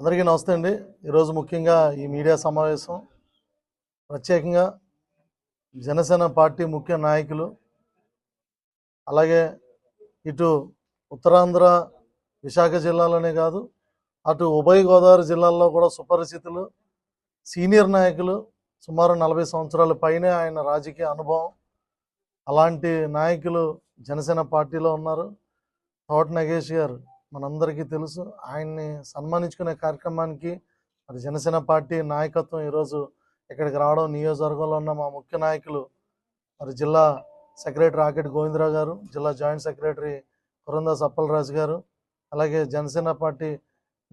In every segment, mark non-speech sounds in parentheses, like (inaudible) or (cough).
అందరికీ నమస్తే అండి. ఈరోజు ముఖ్యంగా ఈ మీడియా సమావేశం ప్రత్యేకంగా జనసేన పార్టీ ముఖ్య నాయకులు అలాగే ఇటు ఉత్తరాంధ్ర విశాఖ జిల్లాలోనే కాదు అటు ఉభయ గోదావరి జిల్లాల్లో కూడా సుపరిచితులు సీనియర్ నాయకులు సుమారు నలభై సంవత్సరాల పైనే ఆయన రాజకీయ అనుభవం. అలాంటి నాయకులు జనసేన పార్టీలో ఉన్నారు. తోట నగేష్ గారు మనందరికీ తెలుసు. ఆయన్ని సన్మానించుకునే కార్యక్రమానికి మరి జనసేన పార్టీ నాయకత్వం ఈరోజు ఇక్కడికి రావడం నియోజకవర్గంలో ఉన్న మా ముఖ్య నాయకులు మరి జిల్లా సెక్రటరీ ఆకెట్ గోవిందరావు గారు జిల్లా జాయింట్ సెక్రటరీ కురందాస్ అప్పలరాజు గారు అలాగే జనసేన పార్టీ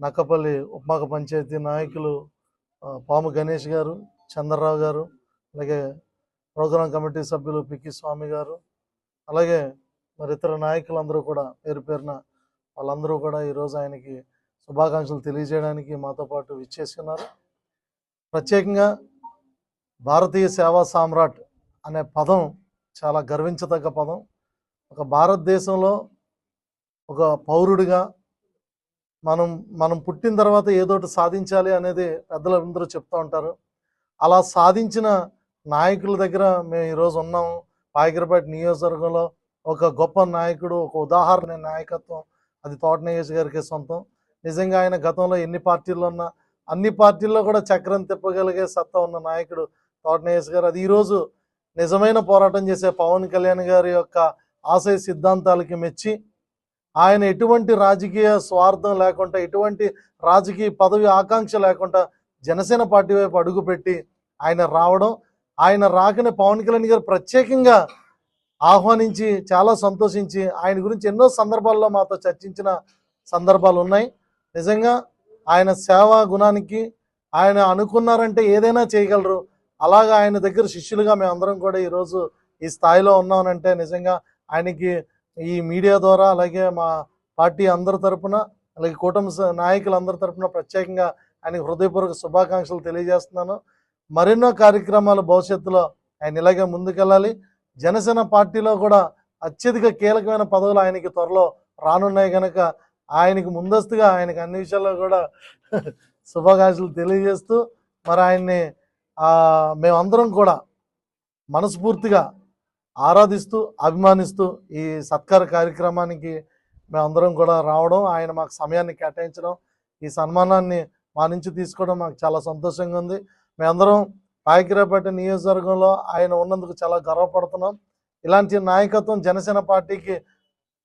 నక్కపల్లి ఉప్మాక పంచాయతీ నాయకులు పాము గణేష్ గారు చంద్రరావు గారు అలాగే ప్రోగ్రాం కమిటీ సభ్యులు పిక్కి స్వామి గారు అలాగే మరి ఇతర నాయకులందరూ కూడా పేరు పేరున వాళ్ళందరూ కూడా ఈరోజు ఆయనకి శుభాకాంక్షలు తెలియజేయడానికి మాతో పాటు విచ్చేస్తున్నారు ప్రత్యేకంగా భారతీయ సేవా సామ్రాట్ అనే పదం చాలా గర్వించదగ్గ పదం. ఒక భారతదేశంలో ఒక పౌరుడిగా మనం మనం పుట్టిన తర్వాత ఏదోటి సాధించాలి అనేది పెద్దలందరూ చెప్తూ ఉంటారు. అలా సాధించిన నాయకుల దగ్గర మేము ఈరోజు ఉన్నాము. పాయకరపేట నియోజకవర్గంలో ఒక గొప్ప నాయకుడు ఒక ఉదాహరణ నాయకత్వం అది తోట గారికి సొంతం. నిజంగా ఆయన గతంలో ఎన్ని పార్టీల్లో ఉన్నా అన్ని పార్టీల్లో కూడా చక్రం తిప్పగలిగే సత్తా ఉన్న నాయకుడు తోట గారు అది ఈరోజు నిజమైన పోరాటం చేసే పవన్ కళ్యాణ్ గారి యొక్క ఆశయ సిద్ధాంతాలకి మెచ్చి ఆయన ఎటువంటి రాజకీయ స్వార్థం లేకుండా ఎటువంటి రాజకీయ పదవి ఆకాంక్ష లేకుండా జనసేన పార్టీ వైపు అడుగుపెట్టి ఆయన రావడం ఆయన రాకనే పవన్ కళ్యాణ్ గారు ప్రత్యేకంగా ఆహ్వానించి చాలా సంతోషించి ఆయన గురించి ఎన్నో సందర్భాల్లో మాతో చర్చించిన సందర్భాలు ఉన్నాయి. నిజంగా ఆయన సేవా గుణానికి ఆయన అనుకున్నారంటే ఏదైనా చేయగలరు. అలాగా ఆయన దగ్గర శిష్యులుగా మేమందరం కూడా ఈరోజు ఈ స్థాయిలో ఉన్నామనంటే నిజంగా ఆయనకి ఈ మీడియా ద్వారా అలాగే మా పార్టీ అందరి తరపున అలాగే కూటమి స- నాయకులందరి తరపున ప్రత్యేకంగా ఆయనకి హృదయపూర్వక శుభాకాంక్షలు తెలియజేస్తున్నాను. మరెన్నో కార్యక్రమాలు భవిష్యత్తులో ఆయన ఇలాగే ముందుకెళ్ళాలి. జనసేన పార్టీలో కూడా అత్యధిక కీలకమైన పదవులు ఆయనకి త్వరలో రానున్నాయి కనుక ఆయనకి ముందస్తుగా ఆయనకి అన్ని విషయాల్లో కూడా (laughs) శుభాకాంక్షలు తెలియజేస్తూ మరి ఆయన్ని మేమందరం కూడా మనస్ఫూర్తిగా ఆరాధిస్తూ అభిమానిస్తూ ఈ సత్కార కార్యక్రమానికి మేమందరం కూడా రావడం ఆయన మాకు సమయాన్ని కేటాయించడం ఈ సన్మానాన్ని మా నుంచి తీసుకోవడం మాకు చాలా సంతోషంగా ఉంది. మేమందరం పాయకిరాపేట నియోజకవర్గంలో ఆయన ఉన్నందుకు చాలా గర్వపడుతున్నాం. ఇలాంటి నాయకత్వం జనసేన పార్టీకి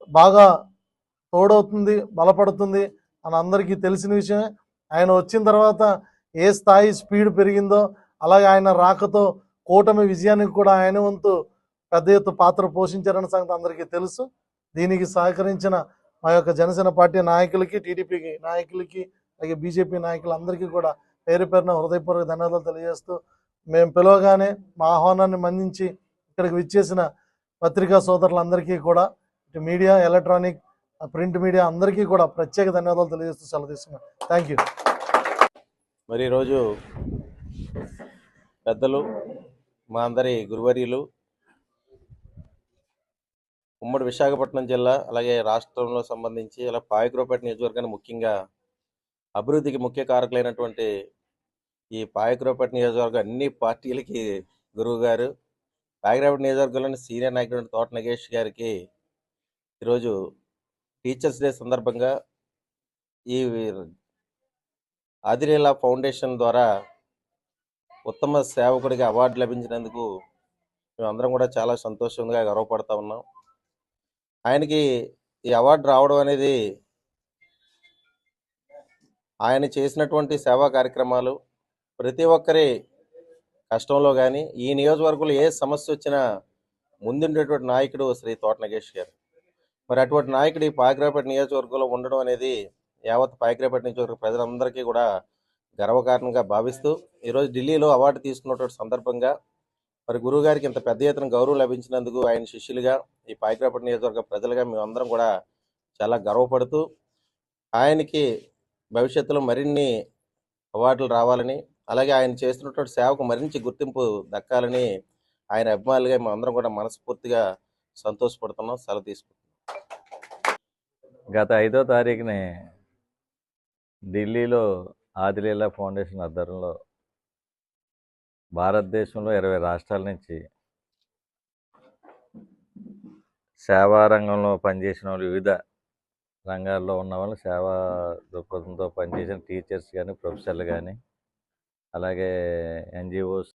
బాగా తోడవుతుంది బలపడుతుంది అని అందరికీ తెలిసిన విషయమే. ఆయన వచ్చిన తర్వాత ఏ స్థాయి స్పీడ్ పెరిగిందో అలాగే ఆయన రాకతో కూటమి విజయానికి కూడా ఆయన వంతు పెద్ద ఎత్తు పాత్ర పోషించారన్న సంగతి అందరికీ తెలుసు. దీనికి సహకరించిన మా యొక్క జనసేన పార్టీ నాయకులకి టీడీపీకి నాయకులకి అలాగే బీజేపీ నాయకులందరికీ కూడా పేరు పేరున హృదయపూర్వక ధన్యవాదాలు తెలియజేస్తూ మేము పిలవగానే మా ఆహ్వానాన్ని మన్నించి ఇక్కడికి విచ్చేసిన పత్రికా సోదరులందరికీ కూడా ఇటు మీడియా ఎలక్ట్రానిక్ ప్రింట్ మీడియా అందరికీ కూడా ప్రత్యేక ధన్యవాదాలు తెలియజేస్తూ సెలవు తీసుకున్నాను. థ్యాంక్ యూ మరి ఈరోజు పెద్దలు మా అందరి గురువర్యులు ఉమ్మడి విశాఖపట్నం జిల్లా అలాగే రాష్ట్రంలో సంబంధించి అలా పాయకురపేట నియోజకవర్గాన్ని ముఖ్యంగా అభివృద్ధికి ముఖ్య కారకులైనటువంటి ఈ పాయకురపేట నియోజకవర్గం అన్ని పార్టీలకి గురువు గారు పాయకురపేట నియోజకవర్గంలోని సీనియర్ నాయకుడు తోట నగేష్ గారికి ఈరోజు టీచర్స్ డే సందర్భంగా ఈ ఆదిరేలా ఫౌండేషన్ ద్వారా ఉత్తమ సేవకుడిగా అవార్డు లభించినందుకు మేమందరం కూడా చాలా సంతోషంగా గర్వపడతా ఉన్నాం. ఆయనకి ఈ అవార్డు రావడం అనేది ఆయన చేసినటువంటి సేవా కార్యక్రమాలు ప్రతి ఒక్కరి కష్టంలో కానీ ఈ నియోజకవర్గంలో ఏ సమస్య వచ్చినా ముందుండేటువంటి నాయకుడు శ్రీ తోట నగేష్ గారు. మరి అటువంటి నాయకుడు ఈ పాయకరాపేట నియోజకవర్గంలో ఉండడం అనేది యావత్ పాయకరాపేట నియోజకవర్గ ప్రజలందరికీ కూడా గర్వకారణంగా భావిస్తూ ఈరోజు ఢిల్లీలో అవార్డు తీసుకున్నటువంటి సందర్భంగా మరి గురువు గారికి ఇంత పెద్ద ఎత్తున గౌరవం లభించినందుకు ఆయన శిష్యులుగా ఈ పాయకరాపేట నియోజకవర్గ ప్రజలుగా మేమందరం కూడా చాలా గర్వపడుతూ ఆయనకి భవిష్యత్తులో మరిన్ని అవార్డులు రావాలని అలాగే ఆయన చేస్తున్నటువంటి సేవకు మరించి గుర్తింపు దక్కాలని ఆయన అభిమానులుగా మేమందరం కూడా మనస్ఫూర్తిగా సంతోషపడుతున్నాం. సెలవు తీసుకుంటున్నాం. గత ఐదో తారీఖుని ఢిల్లీలో ఆదిలీలా ఫౌండేషన్ ఆధ్వర్యంలో భారతదేశంలో ఇరవై రాష్ట్రాల నుంచి సేవా రంగంలో పనిచేసిన వాళ్ళు వివిధ రంగాల్లో ఉన్న వాళ్ళు సేవా దృక్పథంతో పనిచేసిన టీచర్స్ కానీ ప్రొఫెసర్లు కానీ అలాగే ఎన్జిఓస్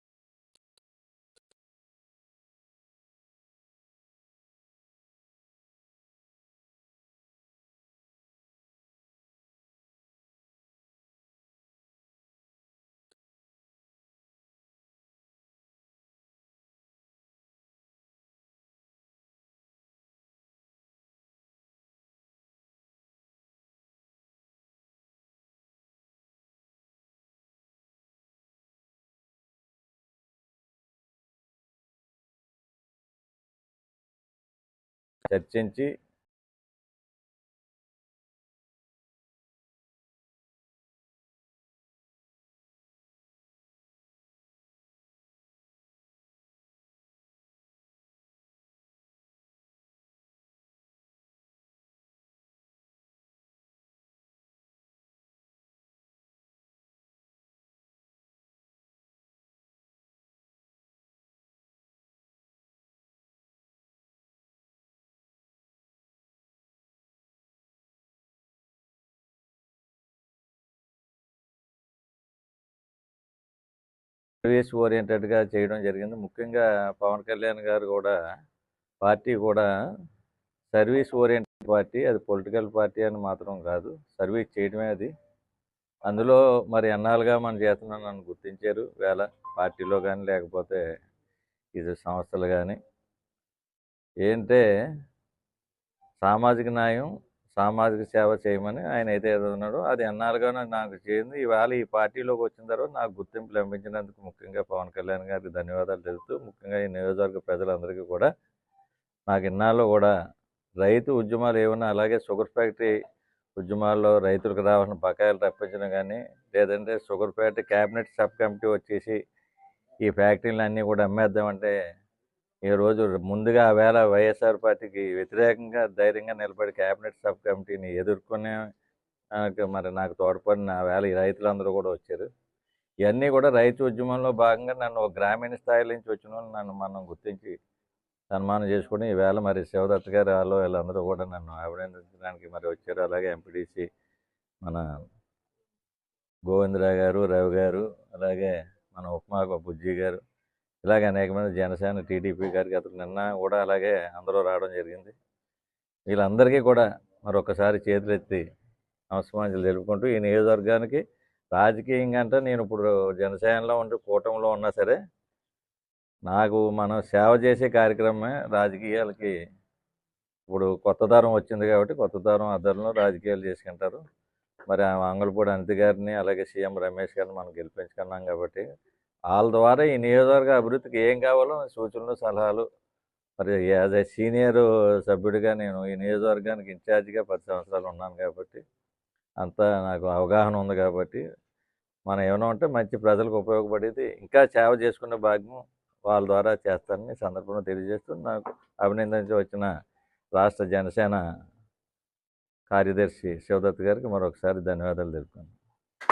చర్చించి సర్వీస్ ఓరియంటెడ్గా చేయడం జరిగింది. ముఖ్యంగా పవన్ కళ్యాణ్ గారు కూడా పార్టీ కూడా సర్వీస్ ఓరియంటెడ్ పార్టీ అది పొలిటికల్ పార్టీ అని మాత్రం కాదు. సర్వీస్ చేయడమే అది. అందులో మరి ఎన్నాళ్ళుగా మన చేతనం నన్ను గుర్తించారు. వేళ పార్టీలో కానీ లేకపోతే ఇది సంస్థలు కానీ ఏంటంటే సామాజిక న్యాయం సామాజిక సేవ చేయమని ఆయన అయితే ఏదో ఉన్నాడో అది ఎన్నాళ్ళుగా నాకు చేయింది ఇవాళ ఈ పార్టీలోకి వచ్చిన తర్వాత నాకు గుర్తింపు లభించినందుకు ముఖ్యంగా పవన్ కళ్యాణ్ గారికి ధన్యవాదాలు తెలుపుతూ ముఖ్యంగా ఈ నియోజకవర్గ ప్రజలందరికీ కూడా నాకు ఇన్నాళ్ళు కూడా రైతు ఉద్యమాలు ఏమన్నా అలాగే షుగర్ ఫ్యాక్టరీ ఉద్యమాల్లో రైతులకు రావాల్సిన బకాయిలు రప్పించడం కానీ లేదంటే sugar factory cabinet sub committee వచ్చేసి ఈ ఫ్యాక్టరీలు అన్నీ కూడా అమ్మేద్దామంటే ఈ రోజు ముందుగా ఆ వేళ వైఎస్ఆర్ పార్టీకి వ్యతిరేకంగా ధైర్యంగా నిలబడి క్యాబినెట్ సబ్ కమిటీని ఎదుర్కొనే నాకు మరి నాకు తోడ్పడిన ఆ వేళ ఈ రైతులందరూ కూడా వచ్చారు. ఇవన్నీ కూడా రైతు ఉద్యమంలో భాగంగా నన్ను ఒక గ్రామీణ స్థాయి నుంచి వచ్చిన వాళ్ళు నన్ను మనం గుర్తించి సన్మానం చేసుకుని ఈవేళ మరి శివదత్త గారు వాళ్ళు వీళ్ళందరూ కూడా నన్ను అభినందించడానికి మరి వచ్చారు. అలాగే ఎంపీడీసీ మన గోవిందరావు గారు రవి గారు అలాగే మన ఉప్మా బుజ్జి గారు ఇలాగే అనేకమైన జనసేన టీడీపీ గారికి అతను నిన్న కూడా అలాగే అందరూ రావడం జరిగింది. వీళ్ళందరికీ కూడా మరొకసారి చేతులెత్తి నమస్కారాలు తెలుపుకుంటూ ఈ నియోజకవర్గానికి రాజకీయంగా అంటే నేను ఇప్పుడు జనసేనలో ఉండి కూటమిలో ఉన్నా సరే నాకు మనం సేవ చేసే కార్యక్రమమే రాజకీయాలకి ఇప్పుడు కొత్త తరం వచ్చింది కాబట్టి కొత్త తరం ఆధ్వర్యంలో రాజకీయాలు చేసుకుంటారు. మరి ఆ అనిత గారిని అలాగే సీఎం రమేష్ గారిని మనం గెలిపించుకున్నాం కాబట్టి వాళ్ళ ద్వారా ఈ నియోజకవర్గ అభివృద్ధికి ఏం కావాలో సూచనలు సలహాలు. మరి యాజ్ ఏ సీనియర్ సభ్యుడిగా నేను ఈ నియోజకవర్గానికి ఇన్ఛార్జిగా పది సంవత్సరాలు ఉన్నాను కాబట్టి అంతా నాకు అవగాహన ఉంది కాబట్టి మనం ఏమైనా ఉంటే మంచి ప్రజలకు ఉపయోగపడేది ఇంకా సేవ చేసుకునే భాగ్యం వాళ్ళ ద్వారా చేస్తానని సందర్భంలో తెలియజేస్తూ నాకు అభినందించి వచ్చిన రాష్ట్ర జనసేన కార్యదర్శి శివదత్ గారికి మరొకసారి ధన్యవాదాలు తెలుపుకున్నాను